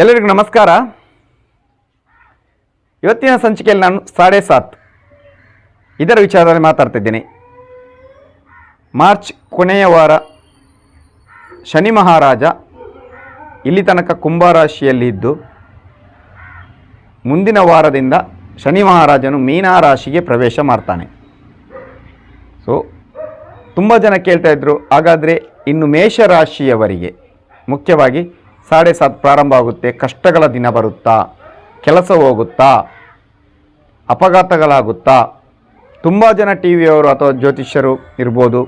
ಎಲ್ಲರಿಗೂ ನಮಸ್ಕಾರ. ಇವತ್ತಿನ ಸಂಚಿಕೆಯಲ್ಲಿ ನಾನು ಸಾಡೆ ಸಾತ್ ಇದರ ವಿಚಾರದಲ್ಲಿ ಮಾತಾಡ್ತಿದ್ದೇನೆ. ಮಾರ್ಚ್ ಕೊನೆಯ ವಾರ ಶನಿ ಮಹಾರಾಜ ಇಲ್ಲಿ ತನಕ ಕುಂಭರಾಶಿಯಲ್ಲಿ ಇದ್ದು, ಮುಂದಿನ ವಾರದಿಂದ ಶನಿ ಮಹಾರಾಜನು ಮೀನಾ ರಾಶಿಗೆ ಪ್ರವೇಶ ಮಾಡ್ತಾನೆ. ಸೊ ತುಂಬ ಜನ ಕೇಳ್ತಾ ಇದ್ರು, ಹಾಗಾದರೆ ಇನ್ನು ಮೇಷರಾಶಿಯವರಿಗೆ ಮುಖ್ಯವಾಗಿ ಸಾಡೆ ಸಾತ್ ಪ್ರಾರಂಭ ಆಗುತ್ತೆ, ಕಷ್ಟಗಳ ದಿನ ಬರುತ್ತಾ, ಕೆಲಸ ಹೋಗುತ್ತಾ, ಅಪಘಾತಗಳಾಗುತ್ತಾ. ತುಂಬ ಜನ ಟಿ ವಿಯವರು ಅಥವಾ ಜ್ಯೋತಿಷ್ಯರು ಇರ್ಬೋದು,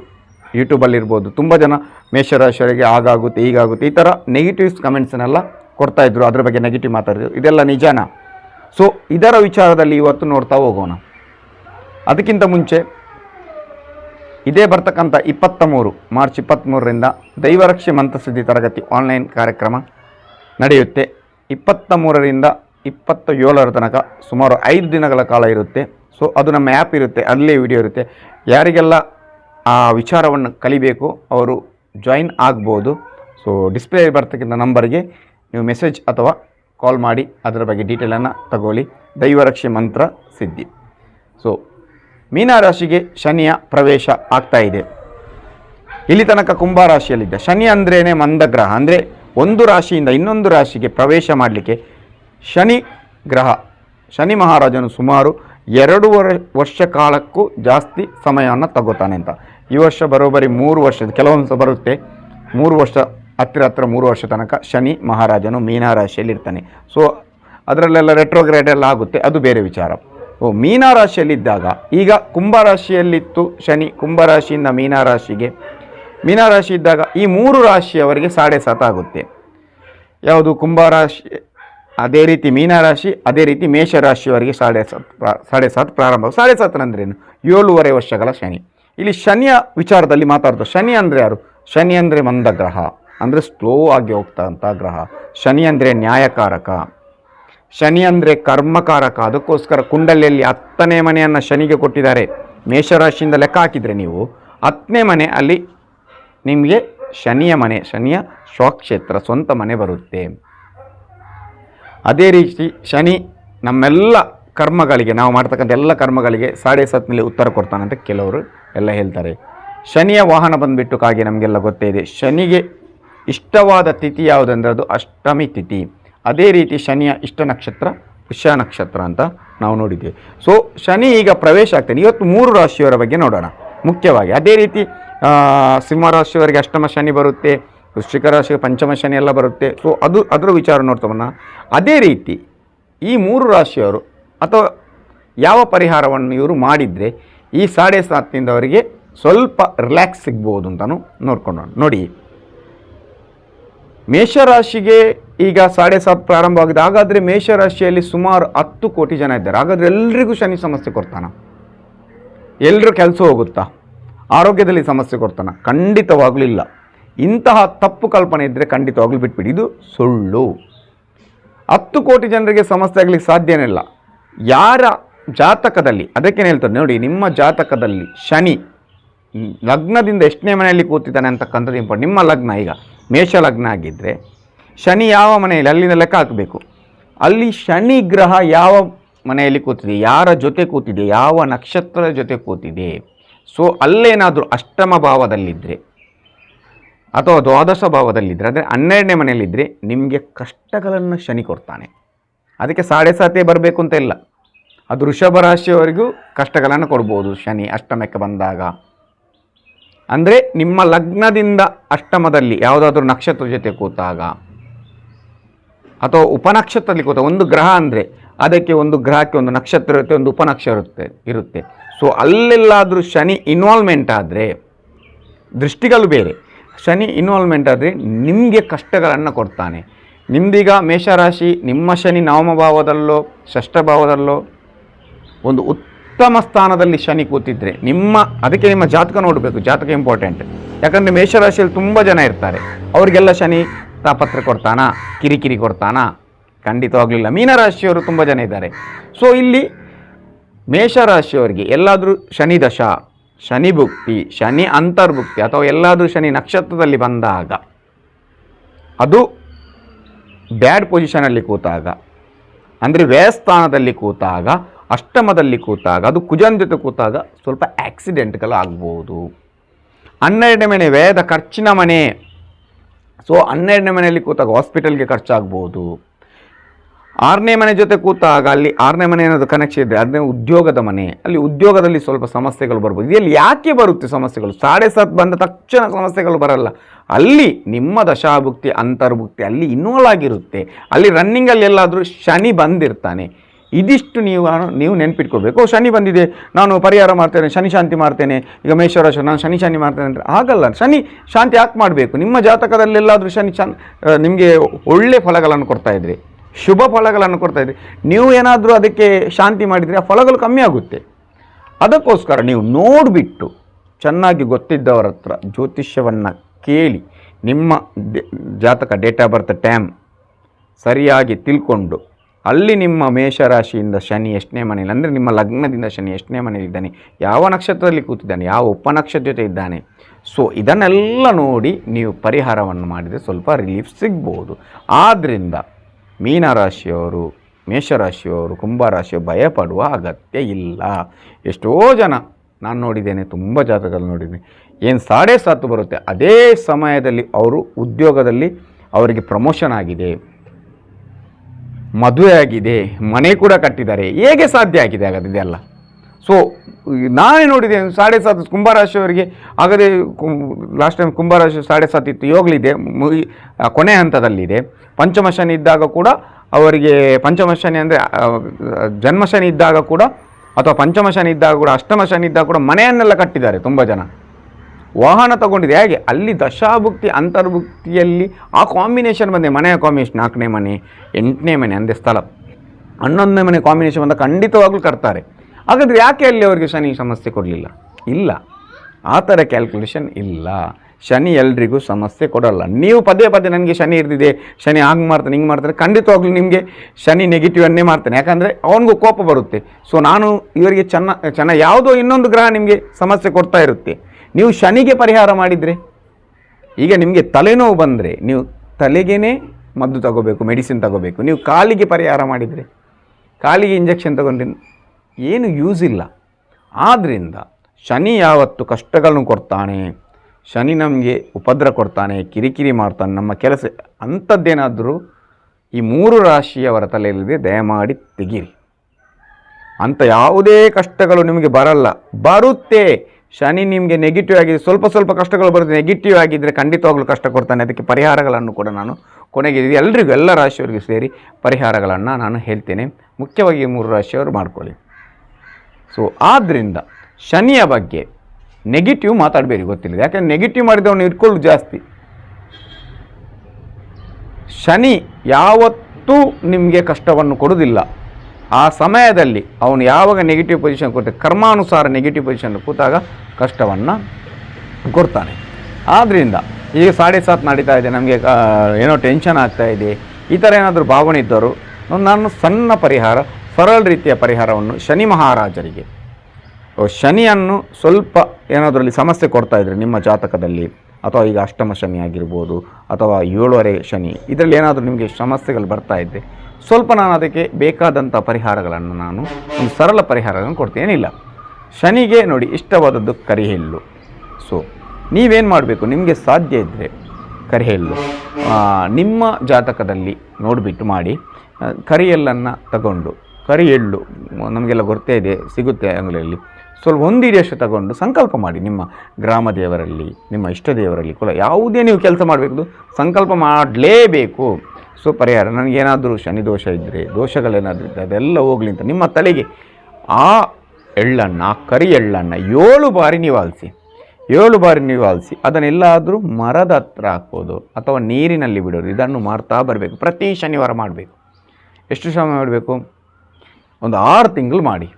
ಯೂಟ್ಯೂಬಲ್ಲಿ ಇರ್ಬೋದು, ತುಂಬ ಜನ ಮೇಷರಾಶಿಯವರಿಗೆ ಆಗಾಗುತ್ತೆ ಹೀಗಾಗುತ್ತೆ, ಈ ಥರ ನೆಗೆಟಿವ್ಸ್ ಕಮೆಂಟ್ಸನ್ನೆಲ್ಲ ಕೊಡ್ತಾಯಿದ್ರು ಅದ್ರ ಬಗ್ಗೆ ನೆಗೆಟಿವ್ ಮಾತಾಡಿದ್ರು. ಇದೆಲ್ಲ ನಿಜಾನ? ಸೊ ಇದರ ವಿಚಾರದಲ್ಲಿ ಇವತ್ತು ನೋಡ್ತಾ ಹೋಗೋಣ. ಅದಕ್ಕಿಂತ ಮುಂಚೆ ಇದೇ ಬರ್ತಕ್ಕಂಥ ಇಪ್ಪತ್ತ ಮೂರು ಮಾರ್ಚ್ ಇಪ್ಪತ್ತ್ಮೂರರಿಂದ ದೈವರಕ್ಷೆ ಮಂತ್ರಸಿದ್ಧಿ ತರಗತಿ ಆನ್ಲೈನ್ ಕಾರ್ಯಕ್ರಮ ನಡೆಯುತ್ತೆ. ಇಪ್ಪತ್ತ ಮೂರರಿಂದ ಇಪ್ಪತ್ತ ಏಳರ ತನಕ ಸುಮಾರು ಐದು ದಿನಗಳ ಕಾಲ ಇರುತ್ತೆ. ಸೊ ಅದು ನಮ್ಮ ಆ್ಯಪ್ ಇರುತ್ತೆ, ಅಲ್ಲೇ ವಿಡಿಯೋ ಇರುತ್ತೆ. ಯಾರಿಗೆಲ್ಲ ಆ ವಿಚಾರವನ್ನು ಕಲಿಬೇಕು, ಅವರು ಜಾಯಿನ್ ಆಗ್ಬೋದು. ಸೊ ಡಿಸ್ಪ್ಲೇ ಬರ್ತಕ್ಕಂಥ ನಂಬರ್ಗೆ ನೀವು ಮೆಸೇಜ್ ಅಥವಾ ಕಾಲ್ ಮಾಡಿ, ಅದರ ಬಗ್ಗೆ ಡೀಟೇಲನ್ನು ತಗೊಳ್ಳಿ. ದೈವರಕ್ಷೆ ಮಂತ್ರ ಸಿದ್ಧಿ. ಸೊ ಮೀನರಾಶಿಗೆ ಶನಿಯ ಪ್ರವೇಶ ಆಗ್ತಾ ಇದೆ. ಇಲ್ಲಿ ತನಕ ಕುಂಭರಾಶಿಯಲ್ಲಿದ್ದ ಶನಿ ಅಂದ್ರೇ ಮಂದಗ್ರಹ ಅಂದರೆ ಒಂದು ರಾಶಿಯಿಂದ ಇನ್ನೊಂದು ರಾಶಿಗೆ ಪ್ರವೇಶ ಮಾಡಲಿಕ್ಕೆ ಶನಿ ಗ್ರಹ. ಶನಿ ಮಹಾರಾಜನು ಸುಮಾರು ಎರಡೂವರೆ ವರ್ಷ ಕಾಲಕ್ಕೂ ಜಾಸ್ತಿ ಸಮಯವನ್ನು ತಗೋತಾನೆ ಅಂತ. ಈ ವರ್ಷ ಬರೋಬ್ಬರಿ ಮೂರು ವರ್ಷದ ಕೆಲವೊಂದು ಸಹ ಬರುತ್ತೆ. ಮೂರು ವರ್ಷ, ಹತ್ತಿರ ಹತ್ತಿರ ಮೂರು ವರ್ಷ ತನಕ ಶನಿ ಮಹಾರಾಜನು ಮೀನ ರಾಶಿಯಲ್ಲಿ ಇರ್ತಾನೆ ಸೊ ಅದರಲ್ಲೆಲ್ಲ ರೆಟ್ರೋಗ್ರೇಡ್ ಎಲ್ಲ ಆಗುತ್ತೆ. ಅದು ಬೇರೆ ವಿಚಾರ. ಓ, ಮೀನ ರಾಶಿಯಲ್ಲಿದ್ದಾಗ, ಈಗ ಕುಂಭರಾಶಿಯಲ್ಲಿತ್ತು ಶನಿ, ಕುಂಭ ರಾಶಿಯಿಂದ ಮೀನ ರಾಶಿಗೆ. ಮೀನ ರಾಶಿ ಇದ್ದಾಗ ಈ ಮೂರು ರಾಶಿಯವರಿಗೆ ಸಾಡೆ ಸಾತ್ ಆಗುತ್ತೆ. ಯಾವುದು? ಕುಂಭ ರಾಶಿ, ಅದೇ ರೀತಿ ಮೀನ ರಾಶಿ, ಅದೇ ರೀತಿ ಮೇಷರಾಶಿಯವರಿಗೆ ಸಾಡೆ ಸತ್ ಪ್ರಾ, ಸಾಡೆ ಸಾತ್ ಪ್ರಾರಂಭ. ಸಾಡೆ ಸಾತ್ ಏಳುವರೆ ವರ್ಷಗಳ ಶನಿ. ಇಲ್ಲಿ ಶನಿಯ ವಿಚಾರದಲ್ಲಿ ಮಾತಾಡ್ತಾರೆ ಶನಿ ಅಂದರೆ ಯಾರು? ಶನಿ ಅಂದರೆ ಮಂದಗ್ರಹ. ಅಂದರೆ ಸ್ಲೋ ಆಗಿ ಹೋಗ್ತಾ ಅಂತ ಗ್ರಹ. ಶನಿ ಅಂದರೆ ನ್ಯಾಯಕಾರಕ. ಶನಿ ಅಂದರೆ ಕರ್ಮಕಾರಕ. ಅದಕ್ಕೋಸ್ಕರ ಕುಂಡಲಿಯಲ್ಲಿ ಹತ್ತನೇ ಮನೆಯನ್ನು ಶನಿಗೆ ಕೊಟ್ಟಿದ್ದಾರೆ. ಮೇಷರಾಶಿಯಿಂದ ಲೆಕ್ಕ ಹಾಕಿದರೆ ನೀವು ಹತ್ತನೇ ಮನೆ ಅಲ್ಲಿ ನಿಮಗೆ ಶನಿಯ ಮನೆ, ಶನಿಯ ಸ್ವಕ್ಷೇತ್ರ, ಸ್ವಂತ ಮನೆ ಬರುತ್ತೆ. ಅದೇ ರೀತಿ ಶನಿ ನಮ್ಮೆಲ್ಲ ಕರ್ಮಗಳಿಗೆ, ನಾವು ಮಾಡ್ತಕ್ಕಂಥ ಎಲ್ಲ ಕರ್ಮಗಳಿಗೆ ಸಾಡೆ ಸತ್ನಲ್ಲಿ ಉತ್ತರ ಕೊಡ್ತಾನೆ ಅಂತ ಕೆಲವರು ಎಲ್ಲ ಹೇಳ್ತಾರೆ. ಶನಿಯ ವಾಹನ ಬಂದುಬಿಟ್ಟು ಕಾಗೆ ನಮಗೆಲ್ಲ ಗೊತ್ತೇ ಇದೆ. ಶನಿಗೆ ಇಷ್ಟವಾದ ತಿಥಿ ಯಾವುದಂದ್ರೆ ಅದು ಅಷ್ಟಮಿ ತಿಥಿ. ಅದೇ ರೀತಿ ಶನಿಯ ಇಷ್ಟ ನಕ್ಷತ್ರ ಪುಷ್ಯ ನಕ್ಷತ್ರ ಅಂತ ನಾವು ನೋಡಿದ್ದೇವೆ. ಸೊ ಶನಿ ಈಗ ಪ್ರವೇಶ ಆಗ್ತಾನೆ. ಇವತ್ತು ಮೂರು ರಾಶಿಯವರ ಬಗ್ಗೆ ನೋಡೋಣ. ಮುಖ್ಯವಾಗಿ ಅದೇ ರೀತಿ ಸಿಂಹರಾಶಿಯವರಿಗೆ ಸಿಂಹ ರಾಶಿಯವರಿಗೆ ಅಷ್ಟಮ ಶನಿ ಬರುತ್ತೆ, ವೃಶ್ಚಿಕ ರಾಶಿಗೆ ಪಂಚಮ ಶನಿ ಎಲ್ಲ ಬರುತ್ತೆ. ಸೊ ಅದು, ಅದರ ವಿಚಾರ ನೋಡ್ತವನ್ನ ಅದೇ ರೀತಿ ಈ ಮೂರು ರಾಶಿಯವರು ಅಥವಾ ಯಾವ ಪರಿಹಾರವನ್ನು ಇವರು ಮಾಡಿದರೆ ಈ ಸಾಡೆ ಸಾತಿನಿಂದ ಅವರಿಗೆ ಸ್ವಲ್ಪ ರಿಲ್ಯಾಕ್ಸ್ ಸಿಗ್ಬೋದು ಅಂತಲೂ ನೋಡ್ಕೊಂಡು ನೋಡಿ, ಮೇಷರಾಶಿಗೆ ಈಗ ಸಾಡೆ ಸಾತ್ ಪ್ರಾರಂಭ ಆಗಿದೆ ಹಾಗಾದರೆ ಮೇಷರಾಶಿಯಲ್ಲಿ ಸುಮಾರು ಹತ್ತು ಕೋಟಿ ಜನ ಇದ್ದಾರೆ. ಹಾಗಾದರೆ ಎಲ್ರಿಗೂ ಶನಿ ಸಮಸ್ಯೆ ಕೊಡ್ತಾನ? ಎಲ್ಲರೂ ಕೆಲಸ ಹೋಗುತ್ತಾ? ಆರೋಗ್ಯದಲ್ಲಿ ಸಮಸ್ಯೆ ಕೊಡ್ತಾನ? ಖಂಡಿತವಾಗ್ಲೂ ಇಲ್ಲ ಇಂತಹ ತಪ್ಪು ಕಲ್ಪನೆ ಇದ್ದರೆ ಖಂಡಿತವಾಗ್ಲೂ ಬಿಟ್ಬಿಡಿ. ಇದು ಸುಳ್ಳು. ಹತ್ತು ಕೋಟಿ ಜನರಿಗೆ ಸಮಸ್ಯೆ ಆಗಲಿಕ್ಕೆ ಸಾಧ್ಯನೇ ಇಲ್ಲ. ಯಾರ ಜಾತಕದಲ್ಲಿ, ಅದಕ್ಕೇನು ಹೇಳ್ತಾರೆ ನೋಡಿ, ನಿಮ್ಮ ಜಾತಕದಲ್ಲಿ ಶನಿ ಲಗ್ನದಿಂದ ಎಷ್ಟನೇ ಮನೆಯಲ್ಲಿ ಕೂತಿದ್ದಾನೆ ಅಂತಕ್ಕಂಥದ್ದು ಇಂಪಾರ್ಟೆಂಟ್ ನಿಮ್ಮ ಲಗ್ನ ಈಗ ಮೇಷ ಲಗ್ನ ಆಗಿದ್ದರೆ ಶನಿ ಯಾವ ಮನೆಯಲ್ಲಿ? ಅಲ್ಲಿಂದ ಲೆಕ್ಕ ಹಾಕಬೇಕು. ಅಲ್ಲಿ ಶನಿ ಗ್ರಹ ಯಾವ ಮನೆಯಲ್ಲಿ ಕೂತಿದೆ? ಯಾರ ಜೊತೆ ಕೂತಿದೆ? ಯಾವ ನಕ್ಷತ್ರದ ಜೊತೆ ಕೂತಿದೆ? ಸೊ ಅಲ್ಲೇನಾದರೂ ಅಷ್ಟಮ ಭಾವದಲ್ಲಿದ್ದರೆ ಅಥವಾ ದ್ವಾದಶ ಭಾವದಲ್ಲಿದ್ದರೆ ಅಂದರೆ ಹನ್ನೆರಡನೇ ಮನೆಯಲ್ಲಿದ್ದರೆ ನಿಮಗೆ ಕಷ್ಟಗಳನ್ನು ಶನಿ ಕೊಡ್ತಾನೆ. ಅದಕ್ಕೆ ಸಾಡೆ ಸಾತೆ ಬರಬೇಕು ಅಂತ ಇಲ್ಲ. ಅದು ವೃಷಭ ರಾಶಿಯವರಿಗೂ ಕಷ್ಟಗಳನ್ನು ಕೊಡ್ಬೋದು ಶನಿ ಅಷ್ಟಮಕ್ಕೆ ಬಂದಾಗ. ಅಂದರೆ ನಿಮ್ಮ ಲಗ್ನದಿಂದ ಅಷ್ಟಮದಲ್ಲಿ ಯಾವುದಾದ್ರೂ ನಕ್ಷತ್ರ ಜೊತೆ ಕೂತಾಗ ಅಥವಾ ಉಪನಕ್ಷತ್ರದಲ್ಲಿ ಕೂತ ಒಂದು ಗ್ರಹ ಅಂದರೆ ಅದಕ್ಕೆ ಒಂದು ಗ್ರಹಕ್ಕೆ ಒಂದು ನಕ್ಷತ್ರ ಇರುತ್ತೆ, ಒಂದು ಉಪನಕ್ಷತ್ರ ಇರುತ್ತೆ ಇರುತ್ತೆ. ಸೊ ಅಲ್ಲೆಲ್ಲಾದರೂ ಶನಿ ಇನ್ವಾಲ್ವ್ಮೆಂಟ್ ಆದರೆ, ದೃಷ್ಟಿಗಳು ಬೇರೆ. ಶನಿ ಇನ್ವಾಲ್ವ್ಮೆಂಟ್ ಆದರೆ ನಿಮಗೆ ಕಷ್ಟಗಳನ್ನು ಕೊಡ್ತಾನೆ. ನಿಮ್ದೀಗ ಮೇಷರಾಶಿ, ನಿಮ್ಮ ಶನಿ ನವಮ ಭಾವದಲ್ಲೋ, ಷಷ್ಠ ಭಾವದಲ್ಲೋ, ಒಂದು ಉತ್ತಮ ಸ್ಥಾನದಲ್ಲಿ ಶನಿ ಕೂತಿದ್ರೆ ನಿಮ್ಮ, ಅದಕ್ಕೆ ನಿಮ್ಮ ಜಾತಕ ನೋಡಬೇಕು, ಜಾತಕ ಇಂಪಾರ್ಟೆಂಟ್ ಯಾಕಂದರೆ ಮೇಷರಾಶಿಯಲ್ಲಿ ತುಂಬ ಜನ ಇರ್ತಾರೆ. ಅವರಿಗೆಲ್ಲ ಶನಿ ತಾಪತ್ರ ಕೊಡ್ತಾನಾ, ಕಿರಿಕಿರಿ ಕೊಡ್ತಾನಾ? ಖಂಡಿತವಾಗಲಿಲ್ಲ. ಮೀನರಾಶಿಯವರು ತುಂಬ ಜನ ಇದ್ದಾರೆ. ಸೊ ಇಲ್ಲಿ ಮೇಷರಾಶಿಯವರಿಗೆ ಎಲ್ಲಾದರೂ ಶನಿ ದಶ, ಶನಿ ಭುಕ್ತಿ, ಶನಿ ಅಂತರ್ಭುಕ್ತಿ ಅಥವಾ ಎಲ್ಲಾದರೂ ಶನಿ ನಕ್ಷತ್ರದಲ್ಲಿ ಬಂದಾಗ, ಅದು ಬ್ಯಾಡ್ ಪೊಸಿಷನಲ್ಲಿ ಕೂತಾಗ, ಅಂದರೆ ವ್ಯಯಸ್ಥಾನದಲ್ಲಿ ಕೂತಾಗ, ಅಷ್ಟಮದಲ್ಲಿ ಕೂತಾಗ, ಅದು ಕುಜನ ಜೊತೆ ಕೂತಾಗ ಸ್ವಲ್ಪ ಆಕ್ಸಿಡೆಂಟ್ಗಳು ಆಗ್ಬೋದು. ಹನ್ನೆರಡನೇ ಮನೆ ವ್ಯಯದ ಖರ್ಚಿನ ಮನೆ. ಸೊ ಹನ್ನೆರಡನೇ ಮನೆಯಲ್ಲಿ ಕೂತಾಗ ಹಾಸ್ಪಿಟಲ್ಗೆ ಖರ್ಚಾಗ್ಬೋದು. ಆರನೇ ಮನೆ ಜೊತೆ ಕೂತಾಗ ಅಲ್ಲಿ ಆರನೇ ಮನೆ ಏನಾದರೂ ಕನೆಕ್ಷನ್ ಇದೆ ಅದನ್ನೇ ಉದ್ಯೋಗದ ಮನೆ, ಅಲ್ಲಿ ಉದ್ಯೋಗದಲ್ಲಿ ಸ್ವಲ್ಪ ಸಮಸ್ಯೆಗಳು ಬರ್ಬೋದು. ಇಲ್ಲಿ ಯಾಕೆ ಬರುತ್ತೆ ಸಮಸ್ಯೆಗಳು? ಸಾಡೆ ಸಾತ್ ಬಂದ ತಕ್ಷಣ ಸಮಸ್ಯೆಗಳು ಬರಲ್ಲ. ಅಲ್ಲಿ ನಿಮ್ಮ ದಶಾಭುಕ್ತಿ, ಅಂತರ್ಭುಕ್ತಿ ಅಲ್ಲಿ ಇನ್ವಾಲ್ವ್ ಆಗಿರುತ್ತೆ. ಅಲ್ಲಿ ರನ್ನಿಂಗಲ್ಲಿ ಎಲ್ಲಾದರೂ ಶನಿ ಬಂದಿರ್ತಾನೆ. ಇದಿಷ್ಟು ನೀವು ನೀವು ನೆನ್ಪಿಟ್ಕೊಳ್ಬೇಕು ಶನಿ ಬಂದಿದೆ. ನಾನು ಪರಿಹಾರ ಮಾಡ್ತೇನೆ, ಶನಿ ಶಾಂತಿ ಮಾಡ್ತೇನೆ. ಈಗ ಮೇಶ್ವರ ನಾನು ಶನಿ ಶಾಂತಿ ಮಾಡ್ತೇನೆ ಅಂದರೆ ಆಗಲ್ಲ. ಶನಿ ಶಾಂತಿ ಯಾಕೆ ಮಾಡಬೇಕು? ನಿಮ್ಮ ಜಾತಕದಲ್ಲೆಲ್ಲಾದರೂ ಶನಿ ಶಾನ್ ನಿಮಗೆ ಒಳ್ಳೆ ಫಲಗಳನ್ನು ಕೊಡ್ತಾ ಇದ್ರಿ. ಶುಭ ಫಲಗಳನ್ನು ಕೊಡ್ತಾ ಇದ್ರಿ. ನೀವು ಏನಾದರೂ ಅದಕ್ಕೆ ಶಾಂತಿ ಮಾಡಿದರೆ ಆ ಫಲಗಳು ಕಮ್ಮಿ ಆಗುತ್ತೆ. ಅದಕ್ಕೋಸ್ಕರ ನೀವು ನೋಡಿಬಿಟ್ಟು ಚೆನ್ನಾಗಿ ಗೊತ್ತಿದ್ದವರ ಹತ್ರ ಜ್ಯೋತಿಷ್ಯವನ್ನು ಕೇಳಿ. ನಿಮ್ಮ ಜಾತಕ, ಡೇಟ್ ಆಫ್ ಬರ್ತ್ ಟ್ಯಾಮ್ ಸರಿಯಾಗಿ ತಿಳ್ಕೊಂಡು ಅಲ್ಲಿ ನಿಮ್ಮ ಮೇಷರಾಶಿಯಿಂದ ಶನಿ ಎಷ್ಟನೇ ಮನೆಯಲ್ಲಿ, ಅಂದರೆ ನಿಮ್ಮ ಲಗ್ನದಿಂದ ಶನಿ ಎಷ್ಟನೇ ಮನೆಯಲ್ಲಿದ್ದಾನೆ ಯಾವ ನಕ್ಷತ್ರದಲ್ಲಿ ಕೂತಿದ್ದಾನೆ, ಯಾವ ಉಪನಕ್ಷತ್ರ ಜೊತೆ ಇದ್ದಾನೆ. ಸೊ ಇದನ್ನೆಲ್ಲ ನೋಡಿ ನೀವು ಪರಿಹಾರವನ್ನು ಮಾಡಿದರೆ ಸ್ವಲ್ಪ ರಿಲೀಫ್ ಸಿಗ್ಬೋದು. ಆದ್ದರಿಂದ ಮೀನರಾಶಿಯವರು, ಮೇಷರಾಶಿಯವರು, ಕುಂಭರಾಶಿಯವರು ಭಯಪಡುವ ಅಗತ್ಯ ಇಲ್ಲ. ಎಷ್ಟೋ ಜನ ನಾನು ನೋಡಿದ್ದೇನೆ, ತುಂಬ ಜಾತಕದಲ್ಲಿ ನೋಡಿದ್ದೀನಿ. ಏನು ಸಾಡೆ ಸಾತು ಬರುತ್ತೆ, ಅದೇ ಸಮಯದಲ್ಲಿ ಅವರು ಉದ್ಯೋಗದಲ್ಲಿ ಅವರಿಗೆ ಪ್ರಮೋಷನ್ ಆಗಿದೆ. ಮದುವೆ ಆಗಿದೆ ಮನೆ ಕೂಡ ಕಟ್ಟಿದ್ದಾರೆ. ಹೇಗೆ ಸಾಧ್ಯ ಆಗಿದೆ ಹಾಗಾದ್ರೆ ಇದೆಲ್ಲ? ಸೊ ನಾನೇ ನೋಡಿದೆ ಸಾಡೆ ಸಾತ್ ಕುಂಭರಾಶಿಯವರಿಗೆ ಆಗದೆ ಲಾಸ್ಟ್ ಟೈಮ್ ಕುಂಭರಾಶಿ ಸಾಡೆ ಸಾತ್ ಇತ್ತು ಮುಗಿ ಕೊನೆ ಹಂತದಲ್ಲಿದೆ. ಪಂಚಮಶನಿ ಇದ್ದಾಗ ಕೂಡ ಅವರಿಗೆ, ಪಂಚಮ ಶನಿ ಅಂದರೆ ಜನ್ಮಶನಿ ಇದ್ದಾಗ ಕೂಡ, ಅಥವಾ ಪಂಚಮಶನಿ ಇದ್ದಾಗ ಕೂಡ, ಅಷ್ಟಮ ಶನಿ ಇದ್ದಾಗ ಕೂಡ ಮನೆಯನ್ನೆಲ್ಲ ಕಟ್ಟಿದ್ದಾರೆ ತುಂಬ ಜನ. ವಾಹನ ತಗೊಂಡಿದೆ. ಹೇಗೆ? ಅಲ್ಲಿ ದಶಾಭುಕ್ತಿ, ಅಂತರ್ಭುಕ್ತಿಯಲ್ಲಿ ಆ ಕಾಂಬಿನೇಷನ್ ಬಂದೆ. ಮನೆಯ ಕಾಂಬಿನೇಷನ್ ನಾಲ್ಕನೇ ಮನೆ, ಎಂಟನೇ ಮನೆ ಅಂದೇ ಸ್ಥಳ. ಹನ್ನೊಂದನೇ ಮನೆ ಕಾಂಬಿನೇಷನ್ ಬಂದ ಖಂಡಿತವಾಗ್ಲೂ ಕರ್ತಾರೆ ಹಾಗಾದ್ರೆ ಯಾಕೆ ಅಲ್ಲಿ ಅವರಿಗೆ ಶನಿ ಸಮಸ್ಯೆ ಕೊಡಲಿಲ್ಲ? ಇಲ್ಲ. ಆ ಥರ ಕ್ಯಾಲ್ಕುಲೇಷನ್ ಇಲ್ಲ. ಶನಿ ಎಲ್ರಿಗೂ ಸಮಸ್ಯೆ ಕೊಡಲ್ಲ. ನೀವು ಪದೇ ಪದೇ ನನಗೆ ಶನಿ ಇರ್ತಿದೆ ಶನಿ ಹಾಗೆ ಮಾಡ್ತಾನೆ, ಹಿಂಗೆ ಮಾಡ್ತಾನೆ, ಖಂಡಿತವಾಗ್ಲೂ ನಿಮಗೆ ಶನಿ ನೆಗೆಟಿವ್ ಅನ್ನೇ ಮಾಡ್ತಾನೆ. ಯಾಕಂದರೆ ಅವನಿಗೂ ಕೋಪ ಬರುತ್ತೆ. ಸೊ ನಾನು ಇವರಿಗೆ ಚೆನ್ನ ಚೆನ್ನ ಯಾವುದೋ ಇನ್ನೊಂದು ಗ್ರಹ ನಿಮಗೆ ಸಮಸ್ಯೆ ಕೊಡ್ತಾ ಇರುತ್ತೆ. ನೀವು ಶನಿಗೆ ಪರಿಹಾರ ಮಾಡಿದರೆ, ಈಗ ನಿಮಗೆ ತಲೆನೋವು ಬಂದರೆ, ನೀವು ತಲೆಗೇ ಮದ್ದು ತಗೋಬೇಕು ಮೆಡಿಸಿನ್ ತಗೋಬೇಕು, ನೀವು ಕಾಲಿಗೆ ಪರಿಹಾರ ಮಾಡಿದರೆ, ಕಾಲಿಗೆ ಇಂಜೆಕ್ಷನ್ ತಗೊಂಡ್ರೆ ಏನು ಯೂಸ್ ಇಲ್ಲ. ಆದ್ದರಿಂದ ಶನಿ ಯಾವತ್ತು ಕಷ್ಟಗಳನ್ನು ಕೊಡ್ತಾನೆ, ಶನಿ ನಮಗೆ ಉಪದ್ರ ಕೊಡ್ತಾನೆ, ಕಿರಿಕಿರಿ ಮಾಡ್ತಾನೆ, ನಮ್ಮ ಕೆಲಸ ಅಂಥದ್ದೇನಾದರೂ ಈ ಮೂರು ರಾಶಿಯವರ ತಲೆಯಲ್ಲಿದೆ, ದಯಮಾಡಿ ತೆಗೀರಿ. ಅಂಥ ಯಾವುದೇ ಕಷ್ಟಗಳು ನಿಮಗೆ ಬರಲ್ಲ, ಬರುತ್ತೆ. ಶನಿ ನಿಮಗೆ ನೆಗೆಟಿವ್ ಆಗಿದೆ ಸ್ವಲ್ಪ ಸ್ವಲ್ಪ ಕಷ್ಟಗಳು ಬರುತ್ತೆ ನೆಗೆಟಿವ್ ಆಗಿದ್ದರೆ ಖಂಡಿತವಾಗ್ಲೂ ಕಷ್ಟ ಕೊಡ್ತಾನೆ. ಅದಕ್ಕೆ ಪರಿಹಾರಗಳನ್ನು ಕೂಡ ನಾನು ಕೊನೆಗೆ ಇದು ಎಲ್ರಿಗೂ, ಎಲ್ಲ ರಾಶಿಯವರಿಗೂ ಸೇರಿ ಪರಿಹಾರಗಳನ್ನು ನಾನು ಹೇಳ್ತೇನೆ. ಮುಖ್ಯವಾಗಿ ಮೂರು ರಾಶಿಯವರು ಮಾಡ್ಕೊಳ್ಳಿ. ಸೊ ಆದ್ದರಿಂದ ಶನಿಯ ಬಗ್ಗೆ ನೆಗೆಟಿವ್ ಮಾತಾಡಬೇಡಿ, ಗೊತ್ತಿಲ್ಲ. ಯಾಕಂದರೆ ನೆಗೆಟಿವ್ ಮಾಡಿದವನು ಇಟ್ಕೊಳ್ಳು ಜಾಸ್ತಿ. ಶನಿ ಯಾವತ್ತೂ ನಿಮಗೆ ಕಷ್ಟವನ್ನು ಕೊಡುವುದಿಲ್ಲ. ಆ ಸಮಯದಲ್ಲಿ ಅವನು ಯಾವಾಗ ನೆಗೆಟಿವ್ ಪೊಸಿಷನ್ ಕೊಡ್ತಾನೆ, ಕರ್ಮಾನುಸಾರ ನೆಗೆಟಿವ್ ಪೊಸಿಷನ್ ಕೂತಾಗ ಕಷ್ಟವನ್ನು ಕೊಡ್ತಾನೆ. ಆದ್ದರಿಂದ ಈಗ ಸಾಡೆ ಸಾತ್ ನಡೀತಾ ಇದೆ, ನಮಗೆ ಏನೋ ಟೆನ್ಷನ್ ಆಗ್ತಾ ಇದೆ, ಈ ಥರ ಏನಾದರೂ ಭಾವನೆ ಇದ್ದವರು ನಾನು ಸಣ್ಣ ಪರಿಹಾರ, ಸರಳ ರೀತಿಯ ಪರಿಹಾರವನ್ನು ಶನಿ ಮಹಾರಾಜರಿಗೆ ಶನಿಯನ್ನು ಸ್ವಲ್ಪ ಏನಾದರಲ್ಲಿ ಸಮಸ್ಯೆ ಕೊಡ್ತಾ ಇದ್ದರೆ ನಿಮ್ಮ ಜಾತಕದಲ್ಲಿ, ಅಥವಾ ಈಗ ಅಷ್ಟಮ ಶನಿ ಆಗಿರ್ಬೋದು, ಅಥವಾ ಏಳುವರೆ ಶನಿ, ಇದರಲ್ಲಿ ಏನಾದರೂ ನಿಮಗೆ ಸಮಸ್ಯೆಗಳು ಬರ್ತಾ ಇದ್ದರೆ ಸ್ವಲ್ಪ ನಾನು ಅದಕ್ಕೆ ಬೇಕಾದಂಥ ಪರಿಹಾರಗಳನ್ನು ನಾನು ಒಂದು ಸರಳ ಪರಿಹಾರಗಳನ್ನು ಕೊಡ್ತೇನಿಲ್ಲ ಶನಿಗೆ ನೋಡಿ ಇಷ್ಟವಾದದ್ದು ಕರಿಹೆಲ್ಲು. ಸೊ ನೀವೇನು ಮಾಡಬೇಕು? ನಿಮಗೆ ಸಾಧ್ಯ ಇದ್ದರೆ ಕರಿಹೆಲ್ಲು. ನಿಮ್ಮ ಜಾತಕದಲ್ಲಿ ನೋಡಿಬಿಟ್ಟು ಮಾಡಿ. ಆ, ಕರಿಯೆಳ್ಳನ್ನು ತಗೊಂಡು ಕರಿ ಎಳ್ಳು ನಮಗೆಲ್ಲ ಗೊತ್ತೇ ಇದೆ ಸಿಗುತ್ತೆ ಅಂಗಡಿಯಲ್ಲಿ. ಸ್ವಲ್ಪ ಒಂದು ಹಿಡಿಯಷ್ಟು ತಗೊಂಡು ಸಂಕಲ್ಪ ಮಾಡಿ ನಿಮ್ಮ ಗ್ರಾಮ ದೇವರಲ್ಲಿ ನಿಮ್ಮ ಇಷ್ಟ ದೇವರಲ್ಲಿ ಕುಲ ಯಾವುದೇ ನೀವು ಕೆಲಸ ಮಾಡಬೇಕು ಸಂಕಲ್ಪ ಮಾಡಲೇಬೇಕು. ಸೊ ಪರಿಹಾರ, ನನಗೇನಾದರೂ ಶನಿ ದೋಷ ಇದ್ದರೆ ದೋಷಗಳೇನಾದರೂ ಇದ್ದರೆ ಅದೆಲ್ಲ ಹೋಗಲಿ ಅಂತ ನಿಮ್ಮ ತಲೆಗೆ. ಆ ಎಳ್ಳನ್ನು ಆ ಕರಿ ಎಳ್ಳನ್ನು ಏಳು ಬಾರಿ ನಿವಾಲಿಸಿ ಏಳು ಬಾರಿ ನಿವಾಲಿಸಿ ಅದನ್ನೆಲ್ಲಾದರೂ ಮರದ ಹತ್ರ ಹಾಕ್ಬೋದು ಅಥವಾ ನೀರಿನಲ್ಲಿ ಬಿಡೋದು ಇದನ್ನು ಮಾಡ್ತಾ ಬರಬೇಕು. ಪ್ರತಿ ಶನಿವಾರ ಮಾಡಬೇಕು. ಎಷ್ಟು ಸಮಯ ಮಾಡಬೇಕು? ಒಂದು ಆರು ತಿಂಗಳು ಮಾಡಿ.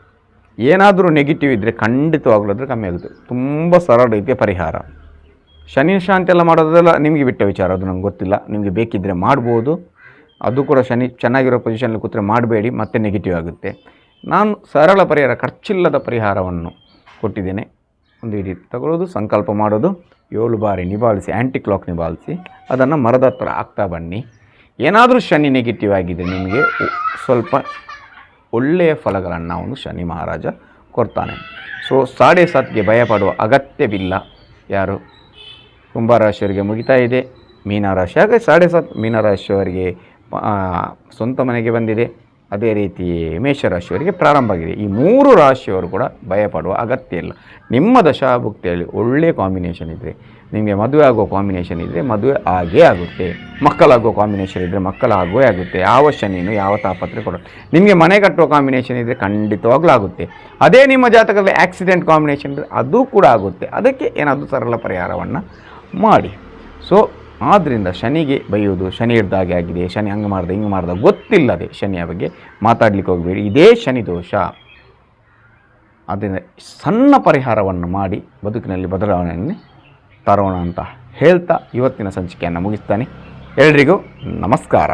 ಏನಾದರೂ ನೆಗೆಟಿವ್ ಇದ್ದರೆ ಖಂಡಿತವಾಗ್ಲೂ ಅದ್ರ ಕಮ್ಮಿ ಆಗುತ್ತೆ. ತುಂಬ ಸರಳ ರೀತಿಯ ಪರಿಹಾರ. ಶನಿ ಶಾಂತಿ ಎಲ್ಲ ಮಾಡೋದೆಲ್ಲ ನಿಮಗೆ ಬಿಟ್ಟ ವಿಚಾರ, ಅದು ನಂಗೆ ಗೊತ್ತಿಲ್ಲ. ನಿಮಗೆ ಬೇಕಿದ್ದರೆ ಮಾಡ್ಬೋದು. ಅದು ಕೂಡ ಶನಿ ಚೆನ್ನಾಗಿರೋ ಪೊಸಿಷನಲ್ಲಿ ಕೂತ್ರೆ ಮಾಡಬೇಡಿ, ಮತ್ತೆ ನೆಗೆಟಿವ್ ಆಗುತ್ತೆ. ನಾನು ಸರಳ ಪರಿಹಾರ, ಖರ್ಚಿಲ್ಲದ ಪರಿಹಾರವನ್ನು ಕೊಟ್ಟಿದ್ದೇನೆ. ಒಂದು ಇಡೀ ತಗೊಳ್ಳೋದು, ಸಂಕಲ್ಪ ಮಾಡೋದು, ಏಳು ಬಾರಿ ನಿಭಾಯಿಸಿ ಆ್ಯಂಟಿ ಕ್ಲಾಕ್ ನಿಭಾಯಿಸಿ, ಅದನ್ನು ಮರದ ಹತ್ರ ಹಾಕ್ತಾ ಬನ್ನಿ. ಏನಾದರೂ ಶನಿ ನೆಗೆಟಿವ್ ಆಗಿದೆ ನಿಮಗೆ ಸ್ವಲ್ಪ ಒಳ್ಳೆಯ ಫಲಗಳನ್ನು ಅವನು ಶನಿ ಮಹಾರಾಜ ಕೊಡ್ತಾನೆ. ಸೊ ಸಾಡೆ ಸಾತ್ಗೆ ಭಯಪಡುವ ಅಗತ್ಯವಿಲ್ಲ. ಯಾರು? ಕುಂಭರಾಶಿಯವರಿಗೆ ಮುಗಿತಾ ಇದೆ. ಮೀನರಾಶಿ ಹಾಗೆ ಸಾಡೆ ಸಾತ್ ಮೀನರಾಶಿಯವರಿಗೆ ಸ್ವಂತ ಮನೆಗೆ ಬಂದಿದೆ. ಅದೇ ರೀತಿ ಮೇಷರಾಶಿಯವರಿಗೆ ಪ್ರಾರಂಭ ಆಗಿದೆ. ಈ ಮೂರು ರಾಶಿಯವರು ಕೂಡ ಭಯಪಡುವ ಅಗತ್ಯ ಇಲ್ಲ. ನಿಮ್ಮ ದಶಾಭುಕ್ತಿಯಲ್ಲಿ ಒಳ್ಳೆಯ ಕಾಂಬಿನೇಷನ್ ಇದ್ದರೆ ನಿಮಗೆ ಮದುವೆ ಆಗೋ ಕಾಂಬಿನೇಷನ್ ಇದ್ದರೆ ಮದುವೆ ಆಗೇ ಆಗುತ್ತೆ. ಮಕ್ಕಳಾಗೋ ಕಾಂಬಿನೇಷನ್ ಇದ್ದರೆ ಮಕ್ಕಳಾಗುವೇ ಆಗುತ್ತೆ. ಯಾವ ಶನಿನು ಯಾವ ತಾಪತ್ರೆ ಕೊಡ ನಿಮಗೆ ಮನೆ ಕಟ್ಟುವ ಕಾಂಬಿನೇಷನ್ ಇದ್ದರೆ ಖಂಡಿತವಾಗ್ಲೂ ಆಗುತ್ತೆ ಅದೇ ನಿಮ್ಮ ಜಾತಕದಲ್ಲಿ ಆಕ್ಸಿಡೆಂಟ್ ಕಾಂಬಿನೇಷನ್ ಇದ್ದರೆ ಅದು ಕೂಡ ಆಗುತ್ತೆ. ಅದಕ್ಕೆ ಏನಾದರೂ ಸರಳ ಪರಿಹಾರವನ್ನು ಮಾಡಿ. ಸೊ ಆದ್ದರಿಂದ ಶನಿಗೆ ಬೈಯೋದು ಶನಿ ಹಿಡ್ದಾಗೆ ಆಗಿದೆ, ಶನಿ ಹಂಗೆ ಮಾಡ್ದೆ, ಹಿಂಗೆ ಮಾಡ್ದ, ಗೊತ್ತಿಲ್ಲದೆ ಶನಿಯ ಬಗ್ಗೆ ಮಾತಾಡ್ಲಿಕ್ಕೆ ಹೋಗಬೇಡಿ. ಇದೇ ಶನಿ ದೋಷ. ಅದರಿಂದ ಸಣ್ಣ ಪರಿಹಾರವನ್ನು ಮಾಡಿ ಬದುಕಿನಲ್ಲಿ ಬದಲಾವಣೆಯನ್ನು ತರೋಣ ಅಂತ ಹೇಳ್ತಾ ಇವತ್ತಿನ ಸಂಚಿಕೆಯನ್ನು ಮುಗಿಸ್ತಾನೆ. ಎಲ್ರಿಗೂ ನಮಸ್ಕಾರ.